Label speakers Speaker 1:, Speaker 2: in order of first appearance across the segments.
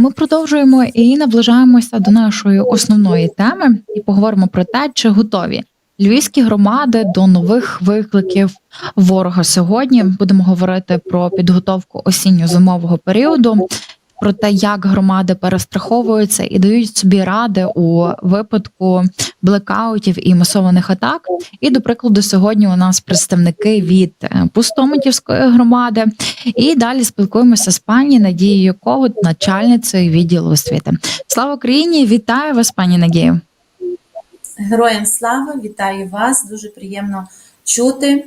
Speaker 1: Ми продовжуємо і наближаємося до нашої основної теми і поговоримо про те, чи готові львівські громади до нових викликів ворога. Сьогодні будемо говорити про підготовку осінньо-зимового періоду, про те, як громади перестраховуються і дають собі ради у випадку блекаутів і масованих атак. І до прикладу, сьогодні у нас представники від е, Пустомитівської громади. І далі спілкуємося з пані Надією Когут, начальницею відділу освіти. Слава Україні! Вітаю вас, пані Надію.
Speaker 2: Героям слава, вітаю вас, дуже приємно чути.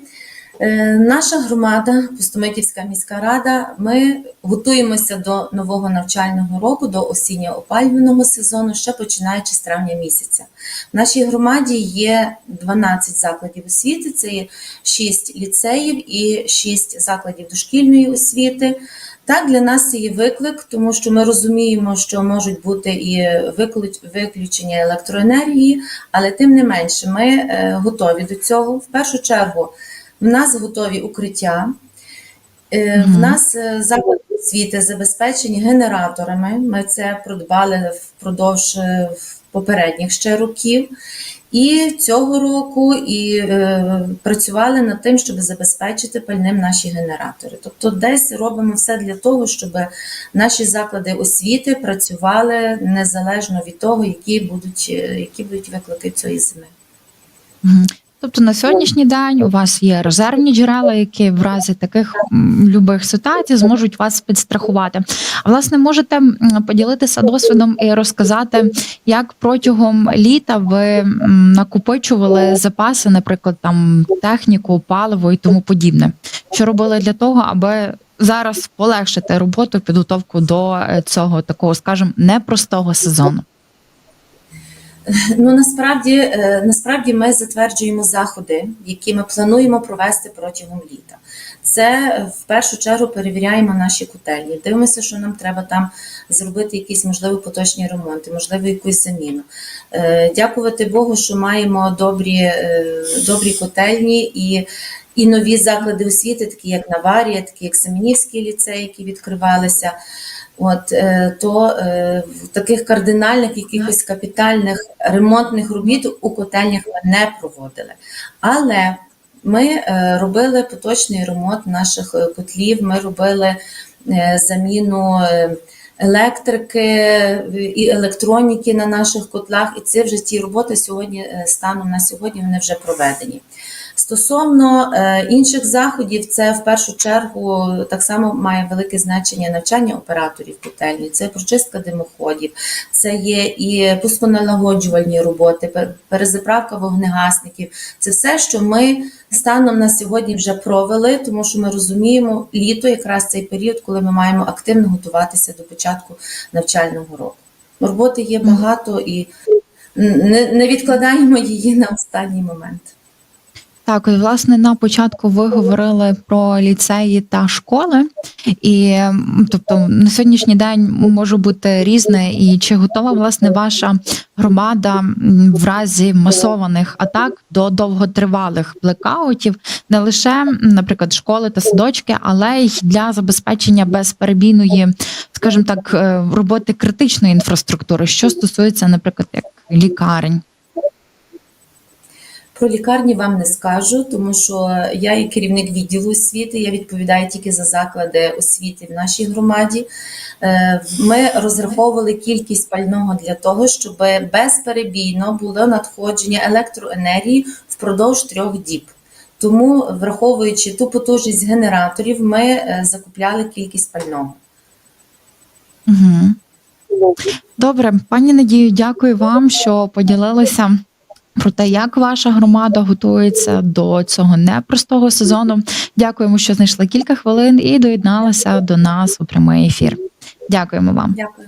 Speaker 2: Е, Наша громада, Пустомитівська міська рада, ми готуємося до нового навчального року, до осінньо-опалювального сезону, ще починаючи з травня місяця. В нашій громаді є 12 закладів освіти, це є 6 ліцеїв і 6 закладів дошкільної освіти. Так, для нас це є виклик, тому що ми розуміємо, що можуть бути і виключення електроенергії, але тим не менше, ми е, готові до цього. В першу чергу, в нас готові укриття. Е, В нас е, заклади освіти забезпечені генераторами. Ми це придбали впродовж е, попередніх ще років. І цього року і е, працювали над тим, щоб забезпечити пальним наші генератори. Тобто, десь робимо все для того, щоб наші заклади освіти працювали незалежно від того, які будуть, які будуть виклики цієї зими.
Speaker 1: Тобто на сьогоднішній день у вас є резервні джерела, які в разі таких любих ситуацій зможуть вас підстрахувати. А власне, можете поділитися досвідом і розказати, як протягом літа ви накопичували запаси, наприклад, там техніку, паливо і тому подібне. Що робили для того, аби зараз полегшити роботу, підготовку до е, цього такого, скажімо, непростого сезону?
Speaker 2: Ну насправді, е, насправді ми затверджуємо заходи, які ми плануємо провести протягом літа. Це е, в першу чергу перевіряємо наші котельні. Дивимося, що нам треба там зробити якісь можливо поточні ремонти, можливо, якусь заміну. Е, Дякувати Богу, що маємо добрі, добрі котельні і. І нові заклади освіти, такі як Наварія, такі як Семенівський ліцей, які відкривалися. От е, то е, в таких кардинальних, якихось капітальних ремонтних робіт у котельнях ми не проводили. Але ми е, робили поточний ремонт наших котлів. Ми робили заміну електрики і електроніки на наших котлах. І це вже ті роботи сьогодні станом на сьогодні вони вже проведені. Стосовно е, інших заходів, це в першу чергу так само має велике значення навчання операторів котельні, це прочистка димоходів, це є і пусконалагоджувальні роботи, перезаправка вогнегасників. Це все, що ми станом на сьогодні вже провели, тому що ми розуміємо літо, якраз цей період, коли ми маємо активно готуватися до початку навчального року. Роботи є багато і не, не відкладаємо її на останній момент.
Speaker 1: Так, от, власне, на початку ви говорили про ліцеї та школи, і тобто на сьогоднішній день може бути різне. І чи готова власне ваша громада в разі масованих атак до довготривалих блекаутів, не лише, наприклад, школи та садочки, але й для забезпечення безперебійної, скажімо так, е, роботи критичної інфраструктури, що стосується, наприклад, як лікарень.
Speaker 2: Про лікарні вам не скажу, тому що я є керівник відділу освіти, я відповідаю тільки за заклади освіти в нашій громаді. Е, Ми розраховували кількість пального для того, щоб безперебійно було надходження електроенергії впродовж трьох діб. Тому, враховуючи ту потужність генераторів, ми е, закупляли кількість пального.
Speaker 1: Угу. Добре, пані Надію, дякую вам, що поділилися про те, як ваша громада готується до цього непростого сезону. Дякуємо, що знайшли кілька хвилин і доєдналися до нас у прямий ефір. Дякуємо вам.
Speaker 2: Дякую.